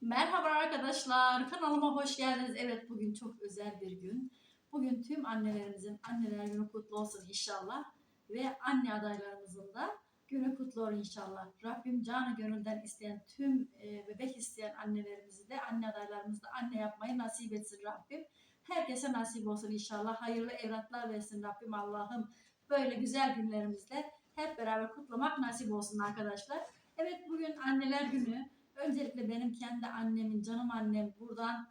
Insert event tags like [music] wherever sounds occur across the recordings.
Merhaba arkadaşlar, kanalıma hoş geldiniz. Evet bugün çok özel bir gün. Bugün tüm annelerimizin anneler günü kutlu olsun inşallah. Ve anne adaylarımızın da günü kutlu olsun inşallah. Rabbim canı gönülden isteyen tüm e, bebek isteyen annelerimizi de anne adaylarımızı da anne yapmayı nasip etsin Rabbim. Herkese nasip olsun inşallah. Hayırlı evlatlar versin Rabbim Allah'ım. Böyle güzel günlerimizde hep beraber kutlamak nasip olsun arkadaşlar. Evet bugün anneler günü. Öncelikle benim kendi annemin, canım annem buradan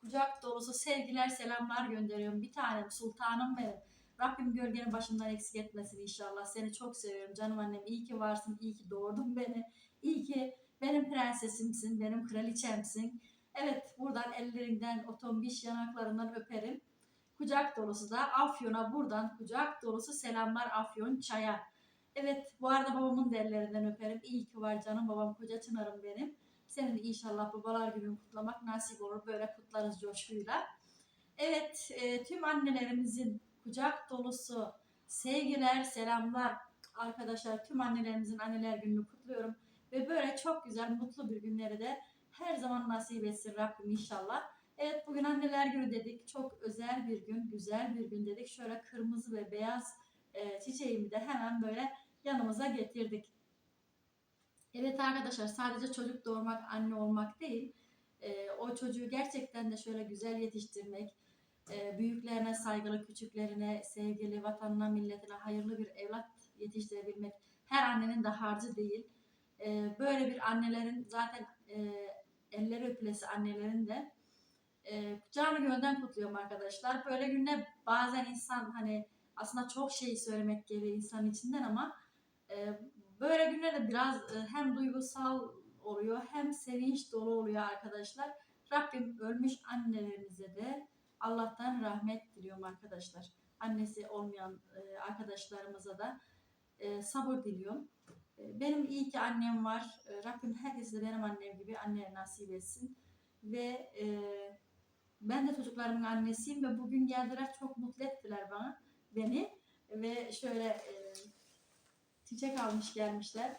kucak dolusu sevgiler, selamlar gönderiyorum. Bir tanem sultanım benim. Rabbim gölgeni başımdan eksik etmesin inşallah. Seni çok seviyorum canım annem. İyi ki varsın, iyi ki doğurdun beni. İyi ki benim prensesimsin, benim kraliçemsin. Evet buradan ellerinden, otombiş yanaklarından öperim. Kucak dolusu da Afyon'a buradan kucak dolusu selamlar Afyon Çay'a. Evet bu arada babamın da ellerinden öperim. İyi ki var canım babam koca çınarım benim. Senin de inşallah babalar gününü kutlamak nasip olur. Böyle kutlarız coşkuyla. Evet e, tüm annelerimizin kucak dolusu sevgiler, selamlar. Arkadaşlar tüm annelerimizin anneler gününü kutluyorum. Ve böyle çok güzel, mutlu bir günleri de her zaman nasip etsin Rabbim inşallah. Evet bugün anneler günü dedik. Çok özel bir gün, güzel bir gün dedik. Şöyle kırmızı ve beyaz e, çiçeğimi de hemen böyle yanımıza getirdik. Evet arkadaşlar sadece çocuk doğurmak, anne olmak değil. E, o çocuğu gerçekten de şöyle güzel yetiştirmek, e, büyüklerine saygılı, küçüklerine sevgili, vatanına, milletine hayırlı bir evlat yetiştirebilmek her annenin de harcı değil. E, böyle bir annelerin zaten e, elleri öpülesi annelerin de e, canı gönülden kutluyorum arkadaşlar. Böyle günde bazen insan hani aslında çok şey söylemek geliyor insan içinden ama e, böyle günlerde biraz e, hem duygusal oluyor hem sevinç dolu oluyor arkadaşlar. Rabbim ölmüş annelerimize de Allah'tan rahmet diliyorum arkadaşlar. Annesi olmayan e, arkadaşlarımıza da e, sabır diliyorum. E, benim iyi ki annem var. E, Rabbim herkese de benim annem gibi anne nasip etsin. Ve e, ben de çocuklarımın annesiyim ve bugün geldiler çok mutlu ettiler bana beni ve şöyle e, çiçek almış gelmişler.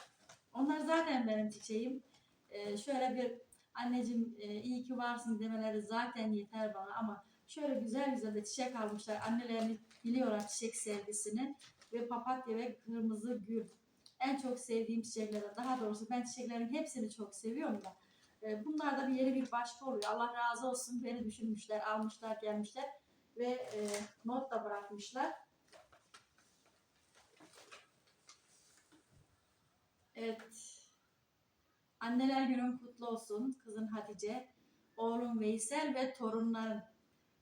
Onlar zaten benim çiçeğim. E, şöyle bir anneciğim e, iyi ki varsın demeleri zaten yeter bana ama şöyle güzel güzel de çiçek almışlar. Annelerini biliyorlar çiçek sevgisini ve papatya ve kırmızı gül. En çok sevdiğim çiçekler. Daha doğrusu ben çiçeklerin hepsini çok seviyorum da. E, bunlar da bir yeri bir başka oluyor. Allah razı olsun beni düşünmüşler, almışlar, gelmişler ve e, not da bırakmışlar. Evet. Anneler günün kutlu olsun. Kızın Hatice, oğlum Veysel ve torunlarım.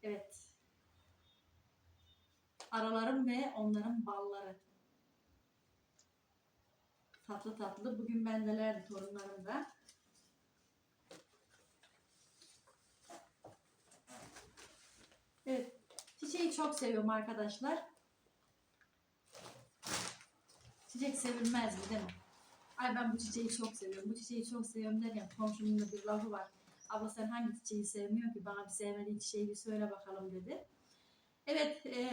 Evet. Aralarım ve onların balları. Tatlı tatlı. Bugün bendelerdi torunlarım da. Evet. Çiçeği çok seviyorum arkadaşlar. Çiçek sevilmez mi değil mi? Ay ben bu çiçeği çok seviyorum. Bu çiçeği çok seviyorum derken komşumun da bir lafı var. Abla sen hangi çiçeği sevmiyor ki? Bana bir sevmediğin çiçeği bir söyle bakalım dedi. Evet, e,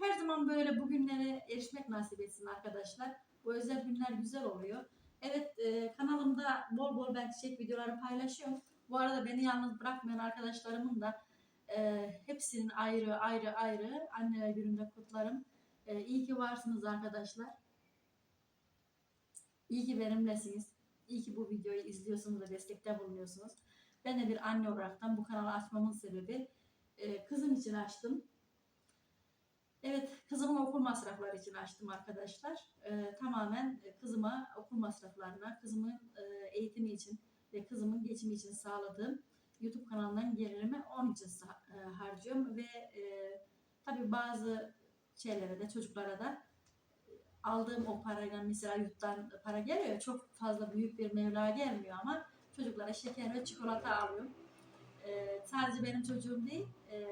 her zaman böyle bugünlere erişmek nasip etsin arkadaşlar. Bu özel günler güzel oluyor. Evet, e, kanalımda bol bol ben çiçek videoları paylaşıyorum. Bu arada beni yalnız bırakmayan arkadaşlarımın da e, hepsinin ayrı ayrı ayrı anneler gününde kutlarım. E, iyi ki varsınız arkadaşlar. İyi ki benimlesiniz. İyi ki bu videoyu izliyorsunuz ve destekte bulunuyorsunuz. Ben de bir anne olaraktan bu kanalı açmamın sebebi e, kızım için açtım. Evet, kızımın okul masrafları için açtım arkadaşlar. E, tamamen kızıma okul masraflarına, kızımın e, eğitimi için ve kızımın geçimi için sağladığım YouTube kanalından gelirimi onun e, harcıyorum ve e, tabii bazı şeylere de çocuklara da aldığım o parayla mesela yurttan para geliyor. Çok fazla büyük bir mevla gelmiyor ama çocuklara şeker ve çikolata alıyorum. E, sadece benim çocuğum değil, e,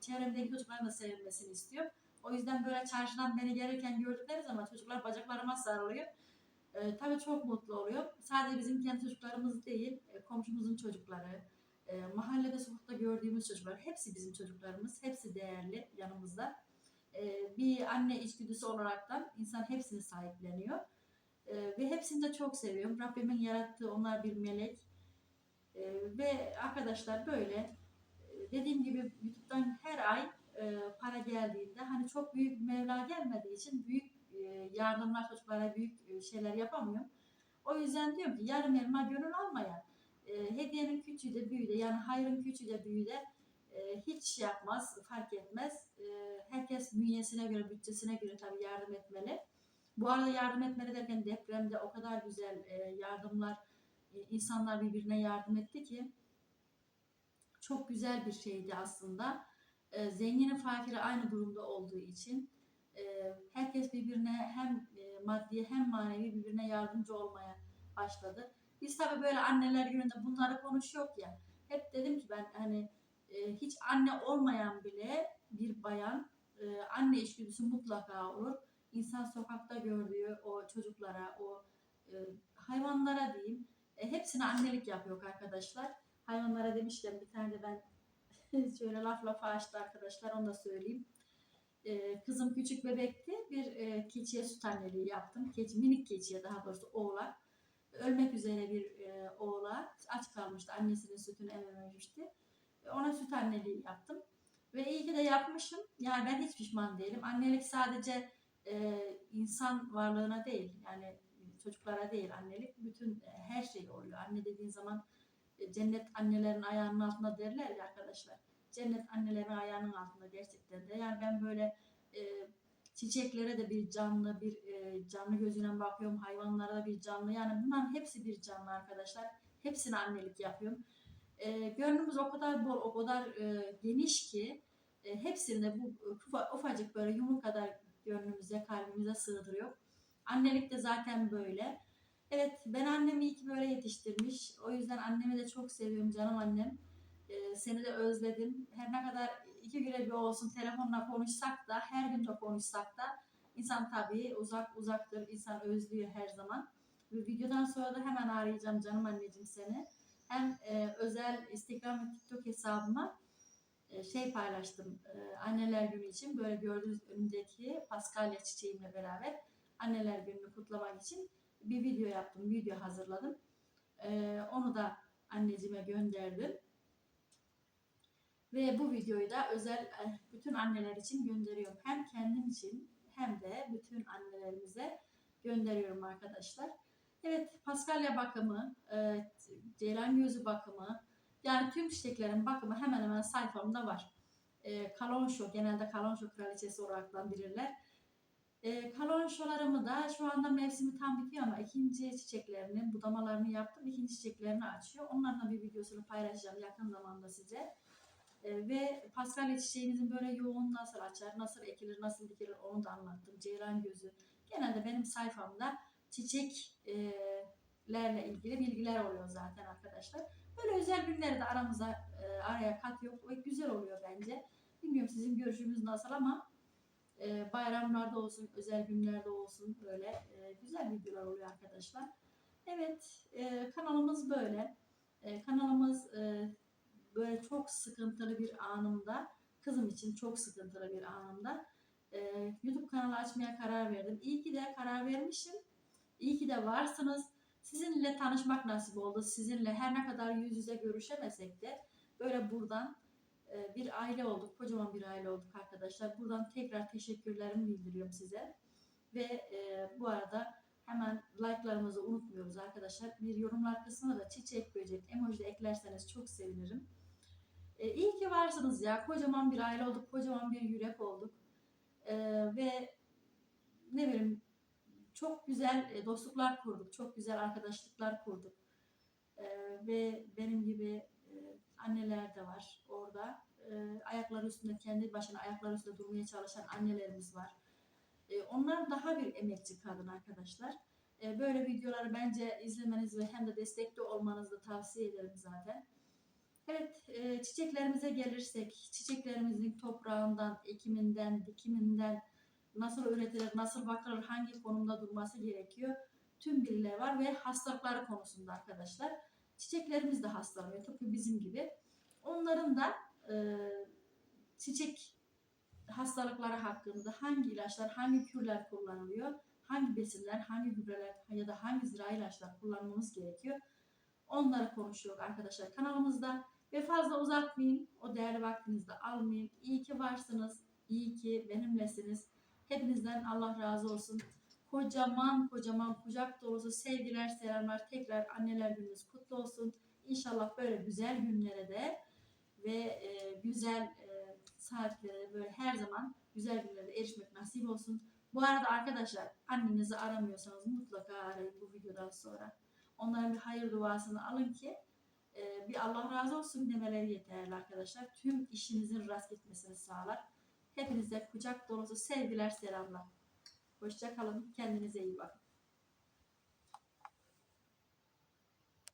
çevremdeki çocukların da sevilmesini istiyorum. O yüzden böyle çarşıdan beni gelirken gördükleri zaman çocuklar bacaklarıma sarılıyor. E, tabii çok mutlu oluyor. Sadece bizim kendi çocuklarımız değil, e, komşumuzun çocukları, e, mahallede sokakta gördüğümüz çocuklar hepsi bizim çocuklarımız. Hepsi değerli yanımızda. E, bir anne içgüdüsü olaraktan insan hepsini sahipleniyor. E, ve hepsini de çok seviyorum. Rabbimin yarattığı onlar bir melek. E, ve arkadaşlar böyle dediğim gibi YouTube'dan her ay e, para geldiğinde hani çok büyük meblağ gelmediği için büyük e, yardımlar çocuklara büyük e, şeyler yapamıyorum. O yüzden diyorum ki yarım elma gönül almayan e, hediyenin küçüğü de büyüğü de yani hayrın küçüğü de büyüğü de e, hiç şey yapmaz, fark etmez. E, herkes bünyesine göre, bütçesine göre tabii yardım etmeli. Bu arada yardım etmeli derken depremde o kadar güzel e, yardımlar, e, insanlar birbirine yardım etti ki çok güzel bir şeydi aslında. E, zenginin fakiri aynı durumda olduğu için e, herkes birbirine hem e, maddi hem manevi birbirine yardımcı olmaya başladı. Biz tabii böyle anneler gününde bunları konuşuyor ya. Hep dedim ki ben hani e, hiç anne olmayan bile bir bayan e, anne içgüdüsü mutlaka olur. İnsan sokakta gördüğü o çocuklara, o e, hayvanlara diyeyim, e, hepsine annelik yapıyor arkadaşlar. Hayvanlara demişken bir tane de ben [laughs] şöyle laf lafa açtı arkadaşlar onu da söyleyeyim. E, kızım küçük bebekti. Bir e, keçiye süt anneliği yaptım. Keçi, minik keçiye daha doğrusu oğlak. Ölmek üzere bir e, oğlak. Aç kalmıştı. Annesinin sütünü emememişti. E, Ona süt anneliği yaptım. Ve iyi ki de yapmışım. Yani ben hiç pişman değilim. Annelik sadece e, insan varlığına değil. Yani çocuklara değil annelik. Bütün e, her şey oluyor. Anne dediğin zaman e, cennet annelerin ayağının altında derler ya arkadaşlar. Cennet annelerin ayağının altında gerçekten de. Yani ben böyle e, çiçeklere de bir canlı, bir e, canlı gözüyle bakıyorum. Hayvanlara da bir canlı. Yani bunların hepsi bir canlı arkadaşlar. Hepsine annelik yapıyorum. E, gönlümüz o kadar bol, o kadar e, geniş ki e, hepsini de bu ufa- ufacık böyle yumruk kadar gönlümüze, kalbimize sığdırıyor. Annelik de zaten böyle. Evet ben annemi iyi ki böyle yetiştirmiş. O yüzden annemi de çok seviyorum canım annem. Ee, seni de özledim. Her ne kadar iki güne bir olsun telefonla konuşsak da her gün de konuşsak da insan tabii uzak uzaktır. İnsan özlüyor her zaman. Ve videodan sonra da hemen arayacağım canım anneciğim seni. Hem e, özel Instagram ve TikTok hesabıma e, şey paylaştım e, anneler günü için böyle gördüğünüz önümdeki paskalya çiçeğimle beraber anneler gününü kutlamak için bir video yaptım, video hazırladım. E, onu da anneciğime gönderdim. Ve bu videoyu da özel e, bütün anneler için gönderiyorum. Hem kendim için hem de bütün annelerimize gönderiyorum arkadaşlar. Evet, paskalya bakımı, e, ceylan gözü bakımı, yani tüm çiçeklerin bakımı hemen hemen sayfamda var. E, kalonşo, genelde kalonşo kraliçesi olaraktan bilirler. E, kalonşolarımı da şu anda mevsimi tam bitiyor ama ikinci çiçeklerini, budamalarını yaptım. ikinci çiçeklerini açıyor. Onların da bir videosunu paylaşacağım yakın zamanda size. E, ve paskalya çiçeğimizin böyle yoğun nasıl açar, nasıl ekilir, nasıl dikilir onu da anlattım. Ceylan gözü. Genelde benim sayfamda çiçeklerle ilgili bilgiler oluyor zaten arkadaşlar. Böyle özel günleri de aramıza e, araya kat yok ve güzel oluyor bence. Bilmiyorum sizin görüşünüz nasıl ama e, bayramlarda olsun, özel günlerde olsun böyle e, güzel videolar oluyor arkadaşlar. Evet, e, kanalımız böyle. E, kanalımız e, böyle çok sıkıntılı bir anımda, kızım için çok sıkıntılı bir anımda e, YouTube kanalı açmaya karar verdim. İyi ki de karar vermişim. İyi ki de varsınız. Sizinle tanışmak nasip oldu. Sizinle her ne kadar yüz yüze görüşemesek de böyle buradan e, bir aile olduk. Kocaman bir aile olduk arkadaşlar. Buradan tekrar teşekkürlerimi bildiriyorum size. Ve e, bu arada hemen like'larımızı unutmuyoruz arkadaşlar. Bir yorumlar kısmına da çiçek, böcek, emoji eklerseniz çok sevinirim. E, iyi ki varsınız ya. Kocaman bir aile olduk. Kocaman bir yürek olduk. E, ve ne bileyim çok güzel e, dostluklar kurduk. Çok güzel arkadaşlıklar kurduk. E, ve benim gibi e, anneler de var orada. E, ayakları üstünde, kendi başına ayakları üstünde durmaya çalışan annelerimiz var. E, onlar daha bir emekçi kadın arkadaşlar. E, böyle videoları bence izlemeniz ve hem de destekli olmanızı tavsiye ederim zaten. Evet, e, çiçeklerimize gelirsek, çiçeklerimizin toprağından, ekiminden, dikiminden, nasıl üretilir, nasıl bakılır, hangi konumda durması gerekiyor. Tüm bilgiler var ve hastalıkları konusunda arkadaşlar. Çiçeklerimiz de hastalanıyor tıpkı bizim gibi. Onların da e, çiçek hastalıkları hakkında hangi ilaçlar, hangi kürler kullanılıyor, hangi besinler, hangi gübreler ya da hangi zira ilaçlar kullanmamız gerekiyor. Onları konuşuyor arkadaşlar kanalımızda. Ve fazla uzatmayayım. O değerli vaktinizde almayayım. İyi ki varsınız. İyi ki benimlesiniz. Hepinizden Allah razı olsun. Kocaman kocaman kucak dolusu sevgiler, selamlar. Tekrar anneler gününüz kutlu olsun. İnşallah böyle güzel günlere de ve e, güzel e, saatlere böyle her zaman güzel günlere erişmek nasip olsun. Bu arada arkadaşlar annenizi aramıyorsanız mutlaka arayın bu videodan sonra. Onların bir hayır duasını alın ki e, bir Allah razı olsun demeleri yeterli arkadaşlar. Tüm işinizin rast gitmesini sağlar. Hepinize kucak dolusu sevgiler, selamlar. Hoşça kalın. Kendinize iyi bakın.